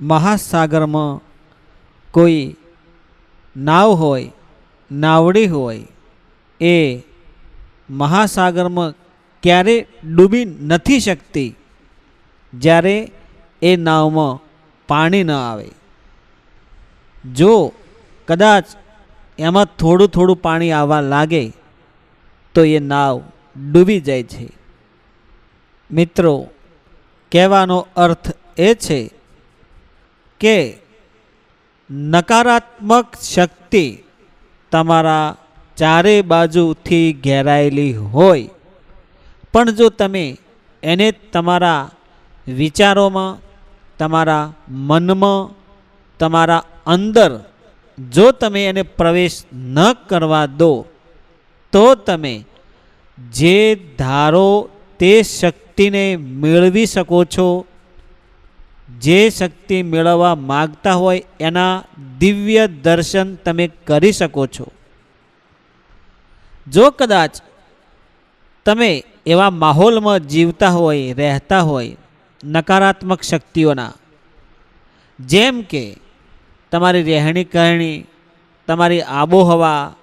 મહાસાગરમાં કોઈ નાવ હોય, નાવડી હોય, એ મહાસાગરમાં ક્યારે ડૂબી નથી શકતી જ્યારે એ નાવમાં પાણી ન આવે. જો કદાચ એમાં થોડું થોડું પાણી આવવા લાગે, તો એ નાવ ડૂબી જાય છે. મિત્રો, કહેવાનો અર્થ એ છે કે નકારાત્મક શક્તિ તમારા ચારે બાજુથી ઘેરાયેલી હોય. પણ જો તમે એને તમારા વિચારોમાં, તમારા મનમાં, તમારા અંદર જો તમે એને પ્રવેશ ન કરવા દો, તો તમે જે ધારો તે શક્તિને મેળવી શકો છો જે શક્તિ મેળવવા માગતા હોય એના દિવ્ય દર્શન તમે કરી શકો છો. જો કદાચ તમે એવા માહોલમાં જીવતા હોય, રહેતા હોય, નકારાત્મક શક્તિઓના, જેમ કે તમારી રહેણી કહેણી તમારી આબોહવા,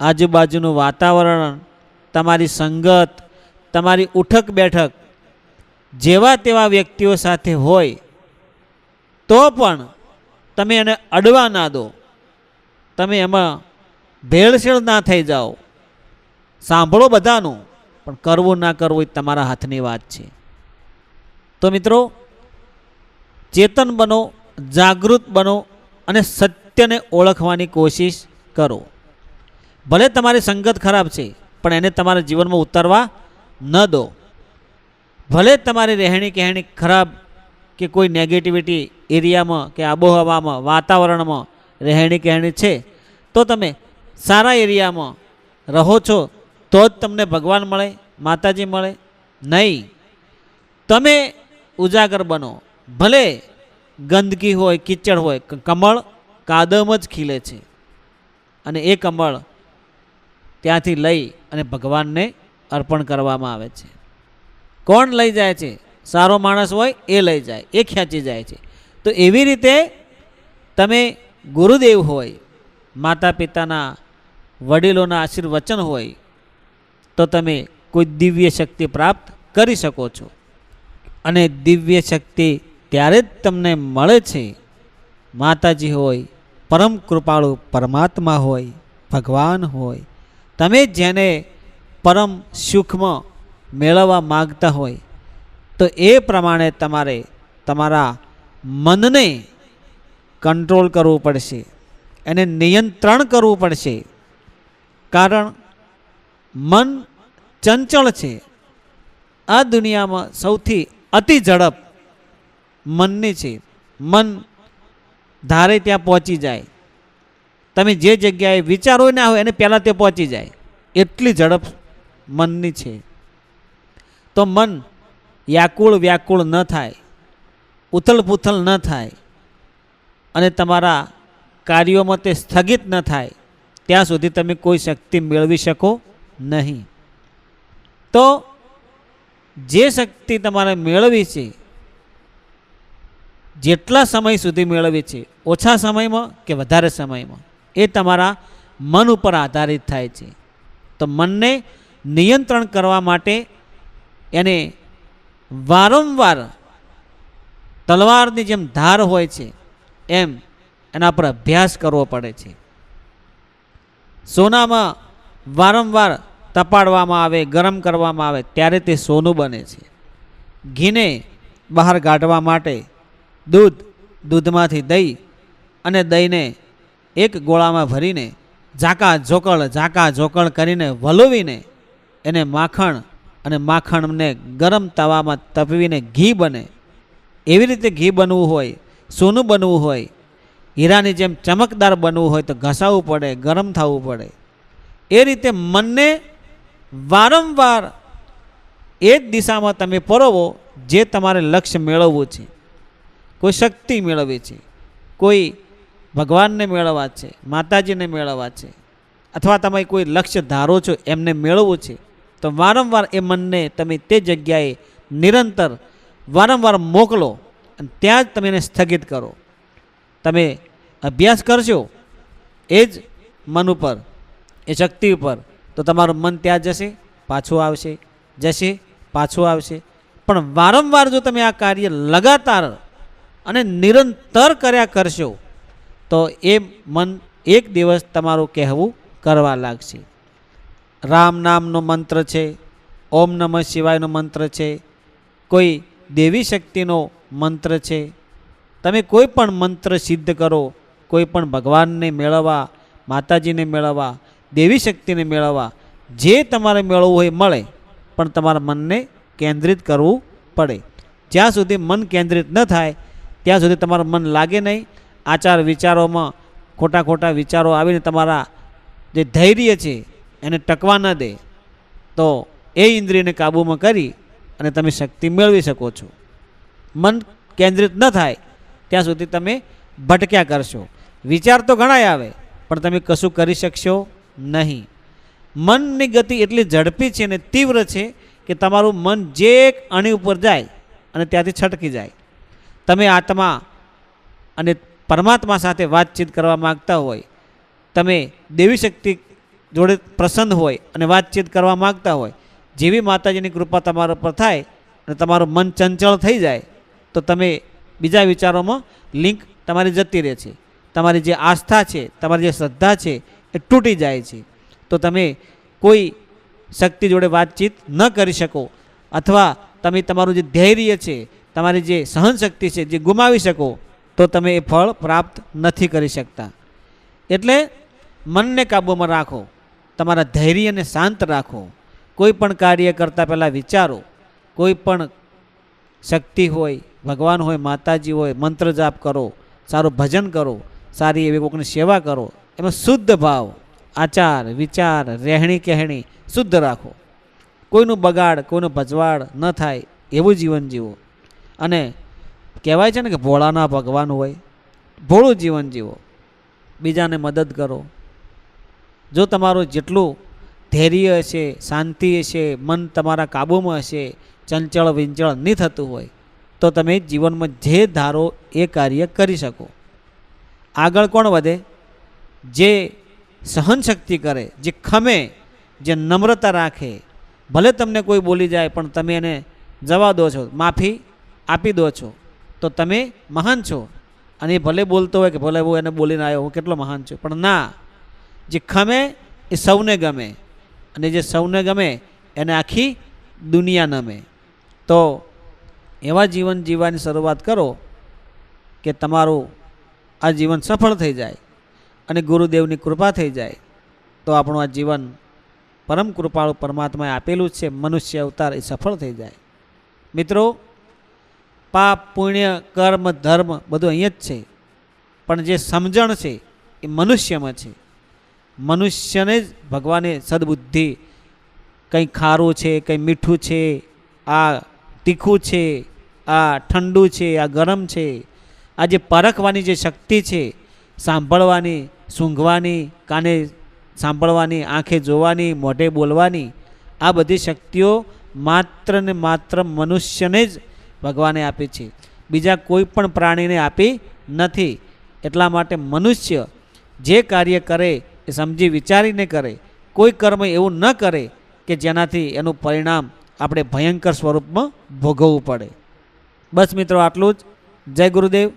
આજુબાજુનું વાતાવરણ, તમારી સંગત, તમારી ઉઠક બેઠક, જેવા તેવા વ્યક્તિઓ સાથે હોય તો પણ તમે એને અડવા ના દો. તમે એમાં ભેળસેળ ના થઈ જાઓ. સાંભળો બધાનું, પણ કરવું ના કરવું એ તમારા હાથની વાત છે. તો મિત્રો, ચેતન બનો, જાગૃત બનો અને સત્યને ઓળખવાની કોશિશ કરો. ભલે તમારી સંગત ખરાબ છે, પણ એને તમારા જીવનમાં ઉતારવા ન દો. ભલે તમારી રહેણી કહેણી ખરાબ કે કોઈ નેગેટિવિટી એરિયામાં કે આબોહવામાં, વાતાવરણમાં રહેણી કહેણી છે? તો તમે સારા એરિયામાં રહો છો, તો જ તમને ભગવાન મળે, માતાજી મળે? નહીં. તમે ઉજાગર બનો. ભલે ગંદકી હોય, કીચડ હોય કમળ કાદમ જ ખીલે છે. અને એ કમળ ત્યાંથી લઈ અને ભગવાનને અર્પણ કરવામાં આવે છે. કોણ લઈ જાય છે? સારો માણસ હોય એ લઈ જાય, એ ખેંચી જાય છે. તો એવી રીતે તમે ગુરુદેવ હોય માતા પિતાના વડીલોના આશીર્વચન હોય, તો તમે કોઈ દિવ્ય શક્તિ પ્રાપ્ત કરી શકો છો. અને દિવ્ય શક્તિ ત્યારે જ તમને મળે છે, માતાજી હોય, પરમ કૃપાળુ પરમાત્મા હોય, ભગવાન હોય. તમે જેને પરમ સુખમાં મેળવવા માગતા હોય તો એ પ્રમાણે તમારે તમારા મનને કંટ્રોલ કરવું પડશે. એને નિયંત્રણ કરવું પડશે. કારણ મન ચંચળ છે. આ દુનિયામાં સૌથી અતિ ઝડપ મનની છે. મન ધારે ત્યાં પહોંચી જાય. તમે જે જગ્યાએ વિચારો ના હોય એને પહેલાં તે પહોંચી જાય. એટલી ઝડપ મનની છે. તો મન વ્યાકુળ વ્યાકુળ ન થાય, ઉથલ પૂથલ ન થાય અને તમારા કાર્યોમાં તે સ્થગિત ન થાય, ત્યાં સુધી તમે કોઈ શક્તિ મેળવી શકો નહીં. તો જે શક્તિ તમારે મેળવી છે, જેટલા સમય સુધી મેળવી છે, ઓછા સમયમાં કે વધારે સમયમાં, એ તમારા મન ઉપર આધારિત થાય છે. તો મનને નિયંત્રણ કરવા માટે એને વારંવાર તલવારની જેમ ધાર હોય છે, એમ એના પર અભ્યાસ કરવો પડે છે. સોનામાં વારંવાર તપાડવામાં આવે, ગરમ કરવામાં આવે, ત્યારે તે સોનું બને છે. ઘીને બહાર કાઢવા માટે દૂધ દૂધમાંથી દહીં અને દહીંને એક ગોળામાં ભરીને ઝાકા ઝોકળ ઝાકા ઝોકળ કરીને વલોવીને એને માખણ અને માખણને ગરમ તવામાં તપવીને ઘી બને. એવી રીતે ઘી બનવું હોય, સોનું બનવું હોય, હીરાની જેમ ચમકદાર બનવું હોય તો ઘસાવવું પડે, ગરમ થવું પડે. એ રીતે મનને વારંવાર એ જ દિશામાં તમે પરોવો જે તમારે લક્ષ્ય મેળવવું છે. કોઈ શક્તિ મેળવવી છે. કોઈ ભગવાનને મેળવવા છે, માતાજીને મેળવવા છે, અથવા તમે કોઈ લક્ષ્ય ધારો છો, એમને મેળવવું છે. તો વારંવાર એ મનને તમે તે જગ્યાએ નિરંતર વારંવાર મોકલો અને ત્યાં જ તમે એને સ્થગિત કરો. તમે અભ્યાસ કરશો એ જ મન ઉપર, એ શક્તિ ઉપર, તો તમારું મન ત્યાં જશે, પાછું આવશે, જશે, પાછું આવશે. પણ વારંવાર જો તમે આ કાર્ય લગાતાર અને નિરંતર કર્યા કરશો, તો એ મન એક દિવસ તમારું કહેવું કરવા લાગશે. રામ નામનો મંત્ર છે, ઓમ નમઃ શિવાયનો મંત્ર છે, કોઈ દેવી શક્તિનો મંત્ર છે. તમે કોઈ પણ મંત્ર સિદ્ધ કરો, કોઈ પણ ભગવાનને મેળવવા, માતાજીને મેળવવા, દેવી શક્તિને મેળવવા, જે તમારે મેળવવું હોય મળે, પણ તમારા મનને કેન્દ્રિત કરવું પડે. જ્યાં સુધી મન કેન્દ્રિત ન થાય, ત્યાં સુધી તમારું મન લાગે નહીં. આચાર વિચારોમાં ખોટા ખોટા વિચારો આવીને તમારા જે ધૈર્ય છે એને ટકવા ન દે. તો એ ઇન્દ્રિયને કાબૂમાં કરી અને તમે શક્તિ મેળવી શકો છો. મન કેન્દ્રિત ન થાય, ત્યાં સુધી તમે ભટક્યા કરશો. વિચાર તો ઘણાય આવે, પણ તમે કશું કરી શકશો નહીં. મનની ગતિ એટલી ઝડપી છે અને તીવ્ર છે કે તમારું મન જે અણી ઉપર જાય અને ત્યાંથી છટકી જાય. તમે આત્મા અને પરમાત્મા સાથે વાતચીત કરવા માગતા હોય, તમે દેવી શક્તિ જોડે પ્રસન્ન હોય અને વાતચીત કરવા માગતા હોય, જેવી માતાજીની કૃપા તમારા પર થાય અને તમારું મન ચંચળ થઈ જાય, તો તમે બીજા વિચારોમાં લિંક તમારી જતી રહે છે. તમારી જે આસ્થા છે, તમારી જે શ્રદ્ધા છે, એ તૂટી જાય છે. તો તમે કોઈ શક્તિ જોડે વાતચીત ન કરી શકો, અથવા તમે તમારું જે ધૈર્ય છે, તમારી જે સહનશક્તિ છે, જે ગુમાવી શકો, તો તમે એ ફળ પ્રાપ્ત નથી કરી શકતા. એટલે મનને કાબૂમાં રાખો. તમારા ધૈર્યને શાંત રાખો. કોઈ પણ કાર્ય કરતાં પહેલાં વિચારો. કોઈ પણ શક્તિ હોય, ભગવાન હોય, માતાજી હોય, મંત્ર જાપ કરો, સારું ભજન કરો, સારી એવી કોઈકની સેવા કરો, એમાં શુદ્ધ ભાવ, આચાર, વિચાર, રહેણી કહેણી શુદ્ધ રાખો. કોઈનું બગાડ, કોઈનું ભજવાડ ન થાય, એવું જીવન જીવો. અને કહેવાય છે ને કે ભોળાના ભગવાન હોય, ભોળું જીવન જીવો. બીજાને મદદ કરો. જો તમારું જેટલું ધૈર્ય હશે, શાંતિ હશે, મન તમારા કાબૂમાં હશે, ચંચળ વિંચળ નહીં થતું હોય, તો તમે જીવનમાં જે ધારો એ કાર્ય કરી શકો. આગળ કોણ વધે? જે સહનશક્તિ કરે, જે ખમે, જે નમ્રતા રાખે. ભલે તમને કોઈ બોલી જાય, પણ તમે એને જવા દો છો, માફી આપી દો છો, તો તમે મહાન છો. અને એ ભલે બોલતો હોય કે ભલે હું એને બોલીને આવ્યો, હું કેટલો મહાન છું, પણ ના. જે ખમે એ સૌને ગમે. અને જે સૌને ગમે એને આખી દુનિયા નમે. તો એવા જીવન જીવવાની શરૂઆત કરો કે તમારું આ જીવન સફળ થઈ જાય અને ગુરુદેવની કૃપા થઈ જાય. તો આપણું આ જીવન પરમ કૃપાળુ પરમાત્માએ આપેલું છે, મનુષ્ય અવતાર એ સફળ થઈ જાય. મિત્રો, પાપ, પુણ્ય, કર્મ, ધર્મ બધું અહીંયા જ છે. પણ જે સમજણ છે એ મનુષ્યમાં છે. મનુષ્યને જ ભગવાને સદબુદ્ધિ, કંઈ ખારું છે, કંઈ મીઠું છે, આ તીખું છે, આ ઠંડુ છે, આ ગરમ છે, આ જે પરખવાની જે શક્તિ છે, સાંભળવાની, સૂંઘવાની, કાને સાંભળવાની, આંખે જોવાની, મોઢે બોલવાની, આ બધી શક્તિઓ માત્ર ને માત્ર મનુષ્યને જ ભગવાને આપી છે. બીજા કોઈ પણ પ્રાણીને આપી નથી. એટલા માટે મનુષ્ય જે કાર્ય કરે સમજી વિચારીને કરે. કોઈ કર્મ એવું ન કરે કે જેનાથી એનું પરિણામ આપણે ભયંકર સ્વરૂપમાં ભોગવવું પડે. બસ મિત્રો, આટલું જ. જય ગુરુદેવ.